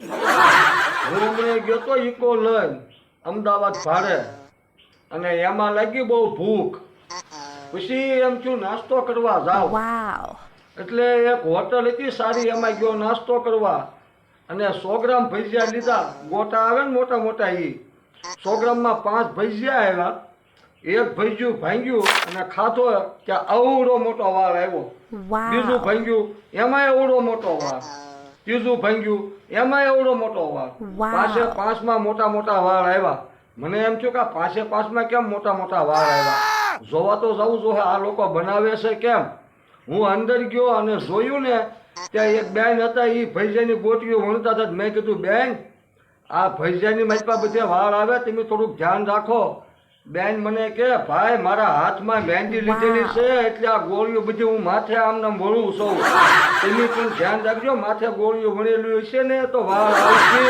હું હમણાં ગયો તો ઈકો લઈ અમદાવાદ ભાડે. અને એમાં લાગી બહુ ભૂખ. પછી એમ થયું નાસ્તો કરવા જાવ. એટલે એક હોટલ હતી સારી એમાં ગયો નાસ્તો કરવા. અને સો ગ્રામ ભજીયા લીધા. ગોટા આવે ને મોટા મોટા એ સો ગ્રામમાં પાંચ ભજીયા આવ્યા એક ભજ્યું ભાંગ્યું અને ખાધો. ત્યાં અવડો મોટો વાર આવ્યો. બીજું ભાંગ્યું. એમાં એવડો મોટો વાળ. ત્રીજું ભંગ્યું. એમાં એવડો મોટો વાળ. પાસે પાંચમાં મોટા મોટા વાળ આવ્યા. મને એમ થયું કે પાસે પાંચમાં કેમ મોટા મોટા વાળ આવ્યા? જોવા તો જવું જોઈએ આ લોકો બનાવે છે કેમ? હું અંદર ગયો અને જોયું ને ત્યાં એક બેન હતા એ ભૈજાની ગોટીઓ વણતા હતા. મેં કીધું બેન આ ભૈજાની મારી બધે વાળ આવે તમે થોડુંક ધ્યાન રાખો. બેન મને કે ભાઈ મારા હાથમાં મહેંદી લીધેલી છે એટલે આ ગોળીઓ બધી હું માથે આમ નામ વળું છું. તમે પણ ધ્યાન રાખજો માથે ગોળીઓ વણેલી હશે ને તો વાળ આવશે.